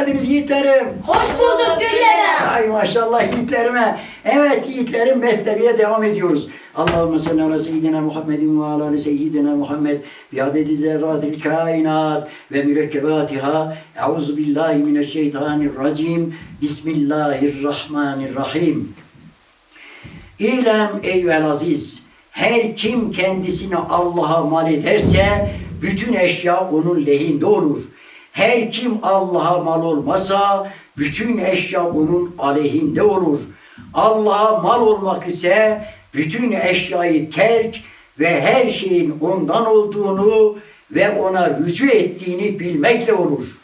geldiniz yiğitlerim. Hoş bulduk Güller'e. Ay maşallah yiğitlerime. Evet yiğitlerim mesleğe devam ediyoruz. Allahümme salli ala seyyidina Muhammedin ve ala seyyidina Muhammed bi adedi zerratil kainat ve mürekkebatiha. Euzu billahi mineşşeytanirracim. Bismillahirrahmanirrahim. İlem eyvel aziz. Her kim kendisini Allah'a mal ederse bütün eşya onun lehinde olur. Her kim Allah'a mal olmasa bütün eşya onun aleyhinde olur. Allah'a mal olmak ise bütün eşyayı terk ve her şeyin ondan olduğunu ve ona rücu ettiğini bilmekle olur.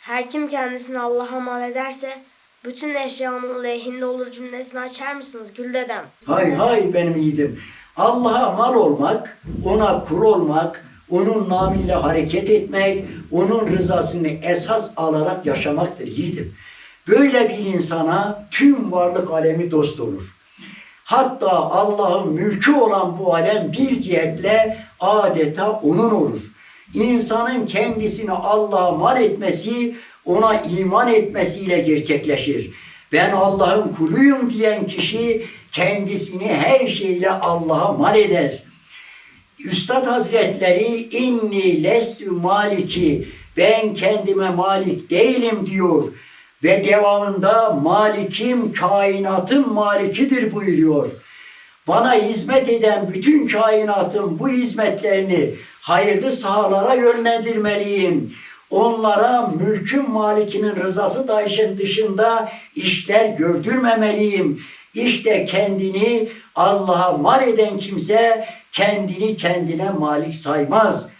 Her kim kendisini Allah'a mal ederse bütün eşya onun lehinde olur cümlesini açar mısınız Gül dedem? Hay hay benim yiğidim. Allah'a mal olmak, ona kul olmak, onun namıyla hareket etmek, onun rızasını esas alarak yaşamaktır yiğidim. Böyle bir insana tüm varlık alemi dost olur. Hatta Allah'ın mülkü olan bu alem bir cihetle adeta onun olur. İnsanın kendisini Allah'a mal etmesi, ona iman etmesiyle gerçekleşir. Ben Allah'ın kuluyum diyen kişi kendisini her şeyle Allah'a mal eder. Üstad Hazretleri inni lestü maliki ben kendime malik değilim diyor ve devamında malikim kainatın malikidir buyuruyor. Bana hizmet eden bütün kainatın bu hizmetlerini hayırlı sahalara yönlendirmeliyim. Onlara mülkün malikinin rızası dahi dışında işler gördürmemeliyim. İşte kendini Allah'a mal eden kimse kendini kendine malik saymaz.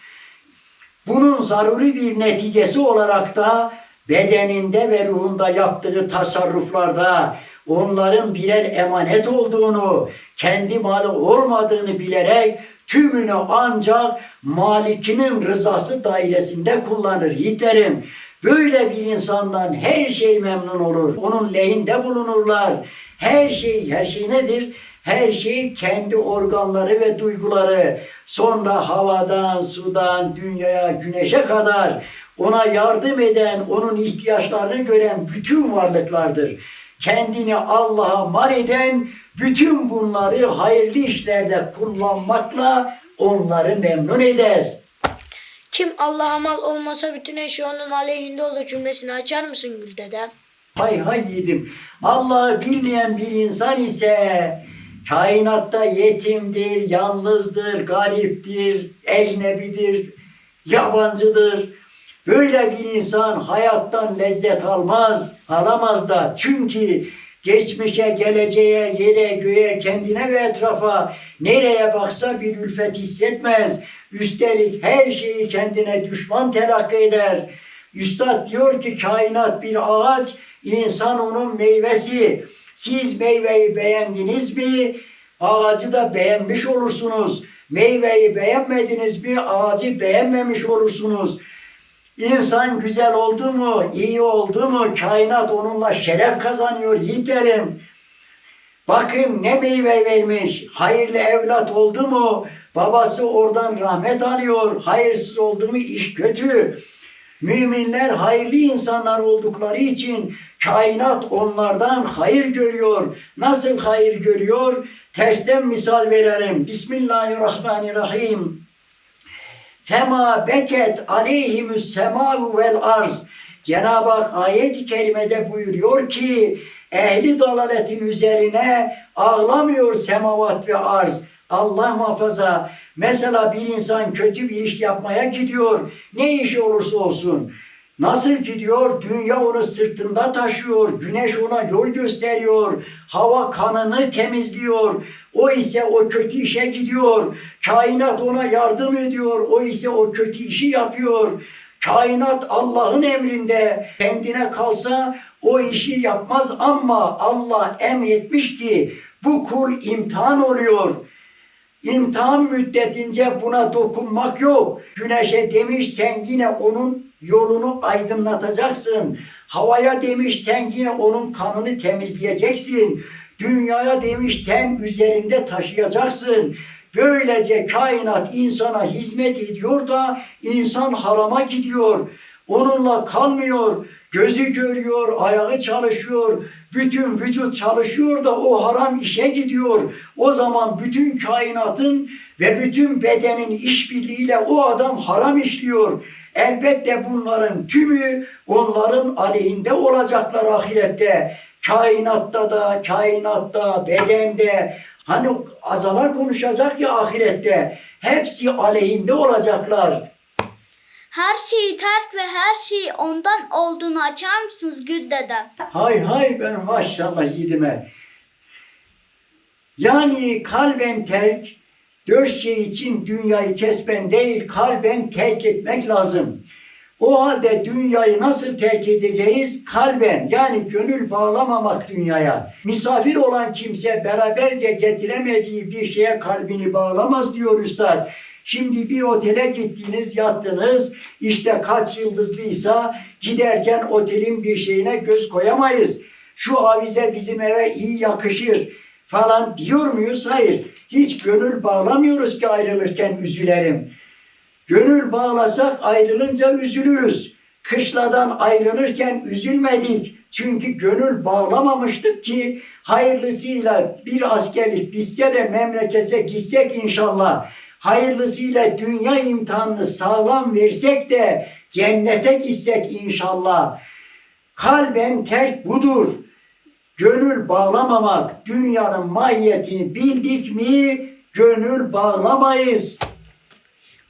Bunun zaruri bir neticesi olarak da bedeninde ve ruhunda yaptığı tasarruflarda onların birer emanet olduğunu, kendi malı olmadığını bilerek tümünü ancak malikinin rızası dairesinde kullanır yiğitlerim. Böyle bir insandan her şey memnun olur. Onun lehinde bulunurlar. Her şey, her şey nedir? Her şey kendi organları ve duyguları. Sonra havadan, sudan, dünyaya, güneşe kadar ona yardım eden, onun ihtiyaçlarını gören bütün varlıklardır. Kendini Allah'a mal eden bütün bunları hayırlı işlerde kullanmakla onları memnun eder. Kim Allah'a mal olmasa bütün eşya onun aleyhinde olur cümlesini açar mısın Gül dedem? Hay hay yedim. Allah'ı bilmeyen bir insan ise kainatta yetimdir, yalnızdır, gariptir, ecnebidir, yabancıdır. Böyle bir insan hayattan lezzet almaz, alamaz da. Çünkü geçmişe, geleceğe, yere, göğe, kendine ve etrafa nereye baksa bir ülfet hissetmez. Üstelik her şeyi kendine düşman telakki eder. Üstad diyor ki kainat bir ağaç, insan onun meyvesi. Siz meyveyi beğendiniz mi? Ağacı da beğenmiş olursunuz. Meyveyi beğenmediniz mi? Ağacı beğenmemiş olursunuz. İnsan güzel oldu mu, iyi oldu mu, kainat onunla şeref kazanıyor yiğitlerim. Bakın ne meyve vermiş, hayırlı evlat oldu mu, babası oradan rahmet alıyor, hayırsız oldu mu iş kötü. Müminler hayırlı insanlar oldukları için kainat onlardan hayır görüyor. Nasıl hayır görüyor? Tersten misal verelim. Bismillahirrahmanirrahim. Fema beket aleyhimüs semavu vel arz. Cenab-ı Hak ayet-i kerimede buyuruyor ki ehli dalaletin üzerine ağlamıyor semavat ve arz. Allah muhafaza. Mesela bir insan kötü bir iş yapmaya gidiyor. Ne işi olursa olsun. Nasıl gidiyor? Dünya onu sırtında taşıyor. Güneş ona yol gösteriyor. Hava kanını temizliyor. O ise o kötü işe gidiyor. Kainat ona yardım ediyor. O ise o kötü işi yapıyor. Kainat Allah'ın emrinde. Kendine kalsa o işi yapmaz ama Allah emretmiş ki bu kul imtihan oluyor. İmtihan müddetince buna dokunmak yok. Güneşe demiş sen yine onun yolunu aydınlatacaksın. Havaya demiş sen yine onun kanını temizleyeceksin. Dünyaya demiş sen üzerinde taşıyacaksın. Böylece kainat insana hizmet ediyor da insan harama gidiyor. onunla kalmıyor. Gözü görüyor, ayağı çalışıyor, bütün vücut çalışıyor da o haram işe gidiyor. O zaman bütün kainatın ve bütün bedenin işbirliğiyle o adam haram işliyor. Elbette bunların tümü onların aleyhinde olacaklar ahirette. Kainatta da, kainatta, bedende. Hani azalar konuşacak ya ahirette. Hepsi aleyhinde olacaklar. Her şeyi terk ve her şeyi ondan olduğunu açar mısınız Gül dede? Hay hay ben maşallah yidime. Yani kalben terk, dört şey için dünyayı kesben değil, kalben terk etmek lazım. O halde dünyayı nasıl terk edeceğiz? Kalben yani gönül bağlamamak dünyaya. Misafir olan kimse beraberce getiremediği bir şeye kalbini bağlamaz diyor üstad. Şimdi bir otele gittiniz, yattınız. işte kaç yıldızlıysa giderken otelin bir şeyine göz koyamayız. Şu avize bizim eve iyi yakışır falan diyor muyuz? Hayır. Hiç gönül bağlamıyoruz ki ayrılırken üzülerim. Gönül bağlasak ayrılınca üzülürüz. Kışladan ayrılırken üzülmedik. Çünkü gönül bağlamamıştık ki hayırlısıyla bir askerlik bitse de memlekete gitsek inşallah. Hayırlısıyla dünya imtihanını sağlam versek de cennete gitsek inşallah. Kalben terk budur. Gönül bağlamamak, dünyanın mahiyetini bildik mi gönül bağlamayız.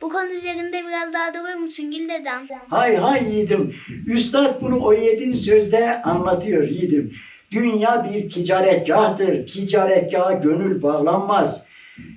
Bu konu üzerinde biraz daha durur musun Gül dedem? Hay hay yiğidim. Üstad bunu o yedin sözde anlatıyor yiğidim. Dünya bir ticaretgahtır. Ticaretgaha gönül bağlanmaz.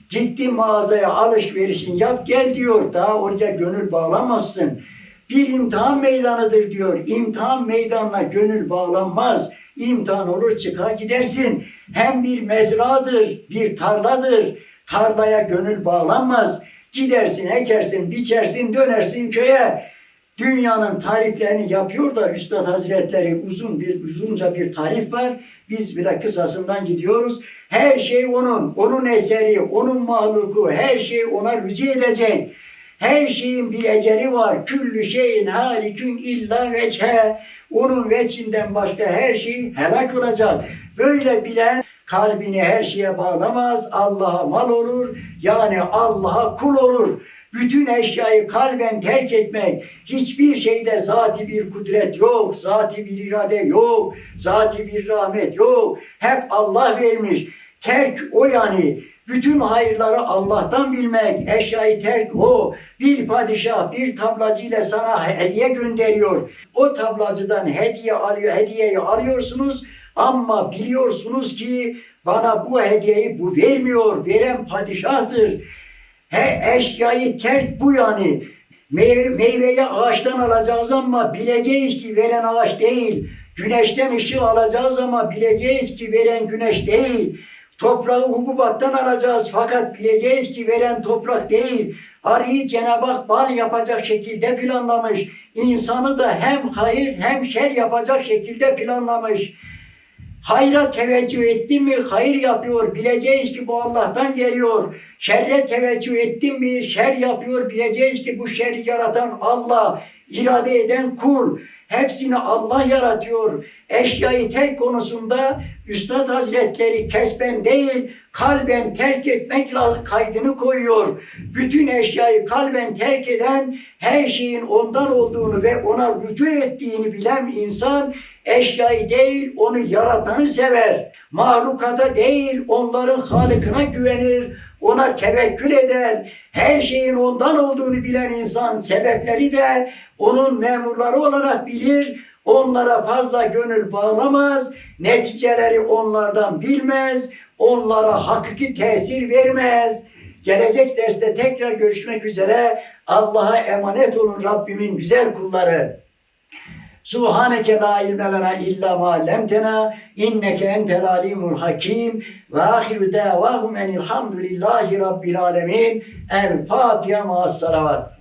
Gitti mağazaya alışverişin yap gel diyor. Daha oraya gönül bağlamazsın. Bir imtihan meydanıdır diyor. İmtihan meydanına gönül bağlanmaz. İmtihan olur çıkar gidersin. Hem bir mezradır, bir tarladır. Tarlaya gönül bağlanmaz. Gidersin, ekersin, biçersin, dönersin köye. Dünyanın tariflerini yapıyor da Üstad Hazretleri uzun bir uzunca bir tarif var. Biz bile kısasından gidiyoruz. Her şey onun, onun eseri, onun mahluku, her şey ona rücu edecek. Her şeyin bir eceli var. Küllü şeyin halikün illa veçhe. Onun veçinden başka her şey helak olacak. Böyle bilen kalbini her şeye bağlamaz. Allah'a mal olur. Yani Allah'a kul olur. Bütün eşyayı kalben terk etmek, hiçbir şeyde zati bir kudret yok, zati bir irade yok, zati bir rahmet yok. Hep Allah vermiş. Terk o yani. Bütün hayırları Allah'tan bilmek, eşyayı terk o. Bir padişah bir tablacıyla sana hediye gönderiyor. O tablacıdan hediye alıyor, hediyeyi alıyorsunuz ama biliyorsunuz ki bana bu hediyeyi bu vermiyor. Veren padişahtır. He, eşyayı terk bu yani. Meyve, meyveyi ağaçtan alacağız ama bileceğiz ki veren ağaç değil. Güneşten ışığı alacağız ama bileceğiz ki veren güneş değil. Toprağı hububattan alacağız fakat bileceğiz ki veren toprak değil. Arıyı Cenab-ı Hak bal yapacak şekilde planlamış. İnsanı da hem hayır hem şer yapacak şekilde planlamış. Hayra teveccüh ettin mi hayır yapıyor. Bileceğiz ki bu Allah'tan geliyor. Şerre teveccüh ettin mi şer yapıyor. Bileceğiz ki bu şerri yaratan Allah. irade eden kul. Hepsini Allah yaratıyor. Eşyayı tek konusunda Üstad Hazretleri kesben değil kalben terk etmek kaydını koyuyor. Bütün eşyayı kalben terk eden her şeyin ondan olduğunu ve ona rücu ettiğini bilen insan eşyayı değil onu yaratanı sever. Mahlukata değil onların halikine güvenir. Ona tevekkül eder. Her şeyin ondan olduğunu bilen insan sebepleri de onun memurları olarak bilir. Onlara fazla gönül bağlamaz. Neticeleri onlardan bilmez. Onlara hakiki tesir vermez. Gelecek derste tekrar görüşmek üzere. Allah'a emanet olun Rabbimin güzel kulları. Subhaneke la ilme illa ma allamtena inneke entel alimul hakim ve ahiru davahum enilhamdülillahi rabbil alemin. El Fatiha ma'as salavat.